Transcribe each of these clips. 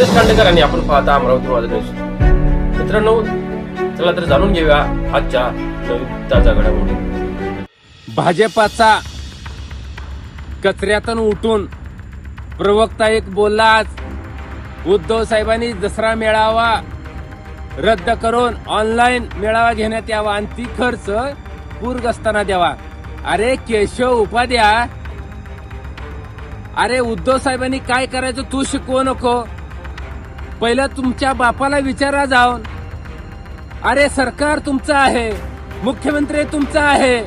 हरीश खांडेकर आणि आपण पाहता अमरावती माझा न्यूज मित्रांनो चला तर जाणून घेऊया आजच्या नवीन ताजा घडामोडी भाजपाचा कचऱ्यातून उठून प्रवक्ता एक बोलला आज उद्धव साहेबांनी दसरा मेळावा रद्द करून ऑनलाईन मेळावा घेण्यात यावा आणि ती खर्च पूरग्रस्तांना द्यावा. अरे केशव उपाध्या अरे उद्धव साहेबांनी काय करायचं तू शिकवू नको. पहिलं तुमच्या बापाला विचारा जाऊन. अरे सरकार तुमचं आहे. मुख्यमंत्री तुमचं आहे.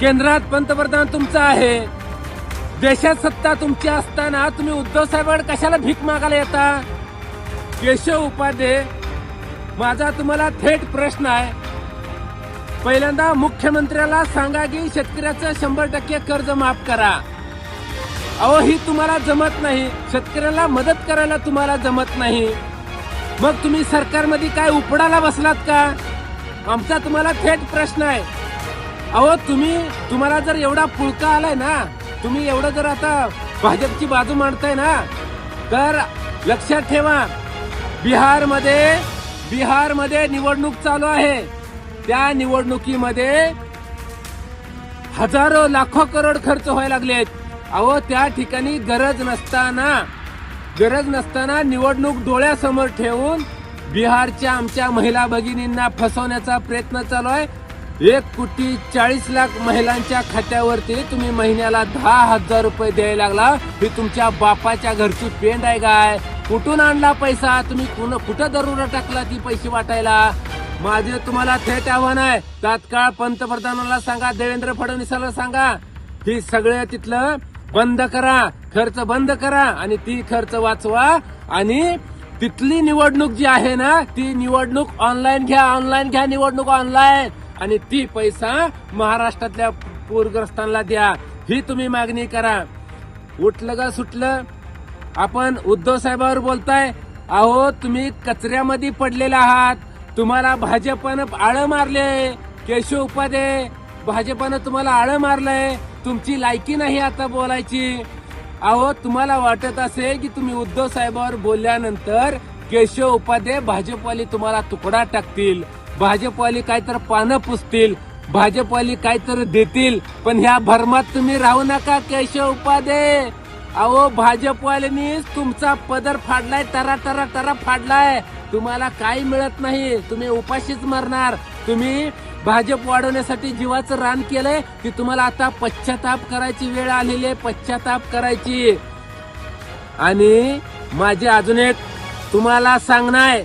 केंद्रात पंतप्रधान तुमचं आहे. देशात सत्ता तुमची असताना तुम्ही उद्धव साहेबांकडे कशाला भीक मागायला येता? केशव उपाध्ये माझा तुम्हाला थेट प्रश्न आहे. पहिल्यांदा मुख्यमंत्र्याला सांगा की शेतकऱ्याचं शंभर टक्के कर्ज माफ करा. अहो ही तुम्हाला जमत नाही. शेतकऱ्याला मदत करायला तुम्हाला जमत नाही. मग तुम्ही सरकारमध्ये काय उपडाला बसलात का? आमचा तुम्हाला थेट प्रश्न आहे. अहो तुम्ही तुम्हाला जर एवढा पुळका आलाय ना तुम्ही एवढं जर आता भाजपची बाजू मांडताय ना तर लक्षात ठेवा बिहारमध्ये बिहारमध्ये निवडणूक चालू आहे. त्या निवडणुकीमध्ये हजारो लाखो करोड खर्च व्हायला लागलेत. अहो त्या ठिकाणी गरज नसताना गरज नसताना निवडणूक डोळ्यासमोर ठेवून बिहारच्या आमच्या महिला भगिनींना फसवण्याचा प्रयत्न चालू आहे. एक कोटी चाळीस लाख महिलांच्या खात्यावरती तुम्ही महिन्याला दहा हजार रुपये द्यायला लागला. ही तुमच्या बापाच्या घरची पेंड आहे काय? कुठून आणला पैसा? तुम्ही कुण- कुठं दरोडा टाकला ती पैसे वाटायला? माझे तुम्हाला थेट आव्हान आहे. तात्काळ पंतप्रधानाला सांगा देवेंद्र फडणवीसाला सांगा. ही सगळं तिथलं बंद करा खर्च बंद करा आणि ती खर्च वाचवा आणि तिथली निवडणूक जी आहे ना ती निवडणूक ऑनलाईन घ्या ऑनलाईन घ्या निवडणूक ऑनलाईन आणि ती पैसा महाराष्ट्रातल्या पूरग्रस्तांना द्या. ही तुम्ही मागणी करा. उठलं का सुटलं? आपण उद्धव साहेबावर बोलताय अहो तुम्ही कचऱ्यामध्ये पडलेले आहात. तुम्हाला भाजपनं आळं मारले. केशव उपाध्ये भाजपनं तुम्हाला आळं मारलंय. तुमची लायकी नाही आता बोलायची. अहो तुम्हाला वाटत असे की तुम्ही उद्धव साहेबावर बोलल्यानंतर केशव उपाध्ये भाजपवाली तुम्हाला तुकडा टाकतील. भाजपवाली काहीतर पानं पुसतील. भाजपवाली काहीतरी देतील. पण ह्या भरमात तुम्ही राहू नका केशव उपाध्ये. अहो भाजपवाल्यांनीच तुमचा पदर फाडलाय तरा तरा तरा फाडलाय. तुम्हाला काही मिळत नाही. तुम्ही उपाशीच मरणार. तुम्ही भाजप वाढवण्यासाठी जीवाचं रान केलंय की तुम्हाला आता पश्चाताप करायची वेळ आलेली आहे पश्चाताप करायची. आणि माझे अजून एक तुम्हाला सांगणार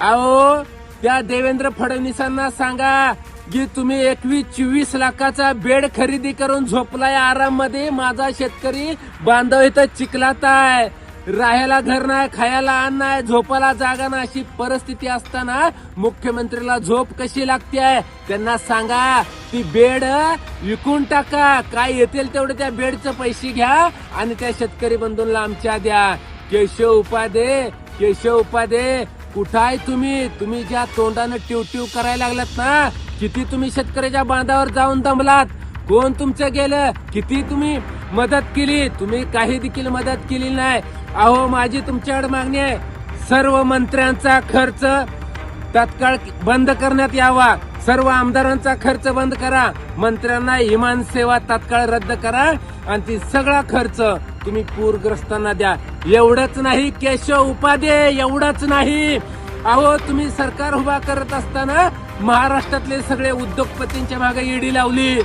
अहो त्या देवेंद्र फडणवीसांना सांगा की तुम्ही एकवीस चोवीस लाखाचा बेड खरेदी करून झोपलाय आराममध्ये माझा शेतकरी बांधव इथं चिखलात आहे. राहायला घर नाही खायला अन्न नाही झोपायला जागा नाही. अशी परिस्थिती असताना मुख्यमंत्रीला झोप कशी लागते आहे त्यांना सांगा ती बेड विकून टाका. काय येतील तेवढे त्या बेडचे पैसे घ्या आणि त्या शेतकरी बंधूंना आमच्या द्या. केशव उपाध्ये केशव उपाध्ये कुठं आहे तुम्ही? तुम्ही ज्या तोंडानं ट्यू ट्यू करायला लागलात ना किती तुम्ही शेतकऱ्याच्या बांधावर जाऊन दमलात? कोण तुमचं गेलं? किती तुम्ही मदत केली. तुम्ही काही देखील मदत केली नाही. अहो माझी तुमच्याकडे मागणी आहे. सर्व मंत्र्यांचा खर्च तात्काळ बंद करण्यात यावा. सर्व आमदारांचा खर्च बंद करा. मंत्र्यांना इमान सेवा तात्काळ रद्द करा आणि ती सगळा खर्च तुम्ही पूरग्रस्तांना द्या. एवढंच नाही केशव उपाध्ये एवढंच नाही. अहो तुम्ही सरकार उभा करत असताना महाराष्ट्रातले सगळे उद्योगपतींच्या मागे ईडी लावली.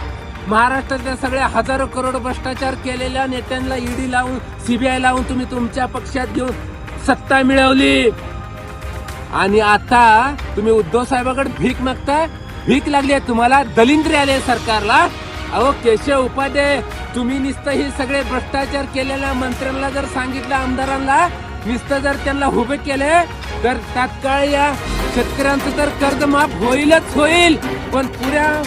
महाराष्ट्रातल्या सगळ्या हजारो करोड भ्रष्टाचार केलेल्या नेत्यांना ईडी लावून सीबीआय लावून तुम्ही तुमच्या पक्षात घेऊन सत्ता मिळवली. आणि आता तुम्ही उद्धव साहेबाकडे भीक मागताय? भीक लागली आहे तुम्हाला? दलिंद्री आले सरकारला? अहो केशव उपाध्ये तुम्ही नुसतं हे सगळे भ्रष्टाचार केलेल्या मंत्र्यांना जर सांगितलं आमदारांना नुसतं जर त्यांना उभे केले तर तात्काळ या शेतकऱ्यांचं तर कर्ज माफ होईलच होईल. पण पुऱ्या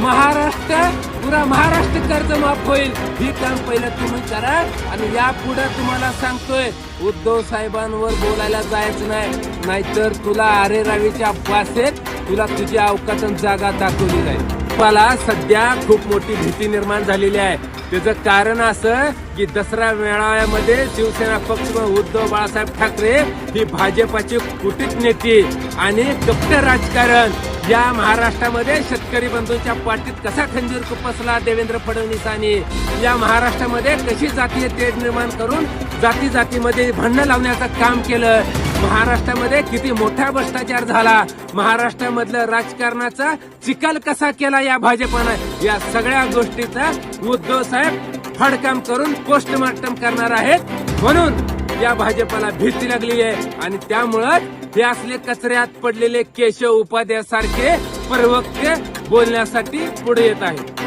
महाराष्ट्र पुरा महाराष्ट्र कर्ज माफ होईल. ही काम पहिलं तुम्ही करा आणि यापुढे तुम्हाला सांगतोय उद्धव साहेबांवर बोलायला जायचं नाही. नाहीतर तुला अरे रावीच्या भाषेत तुला तुझी अवकाशन जागा दाखवली जाईल. मला सध्या खूप मोठी भीती निर्माण झालेली आहे. त्याचं कारण असं की दसरा मेळाव्यामध्ये शिवसेना पक्ष व उद्धव बाळासाहेब ठाकरे ही भाजपाची कुटीत नेते आणि कपट राजकारण. या महाराष्ट्रामध्ये शेतकरी बंधूंच्या पाठीत कसा खंजीर खुपसला देवेंद्र फडणवीसांनी या महाराष्ट्रामध्ये कशी जातीय तेढ निर्माण करून जाती जातीमध्ये भांडणं लावण्याचं काम केलं? महाराष्ट्रामध्ये किती मोठा भ्रष्टाचार झाला? महाराष्ट्रामधलं राजकारणाचा चिकल कसा केला या भाजपानं? या सगळ्या गोष्टीचा उद्धव साहेब फडकाम करून पोस्टमार्टम करणार आहेत. म्हणून या भाजपाला भीती लागली आहे आणि त्यामुळं हे असले कचऱ्यात पडलेले केशव उपाध्याय सारखे प्रवक्ते बोलण्यासाठी पुढे येत आहेत.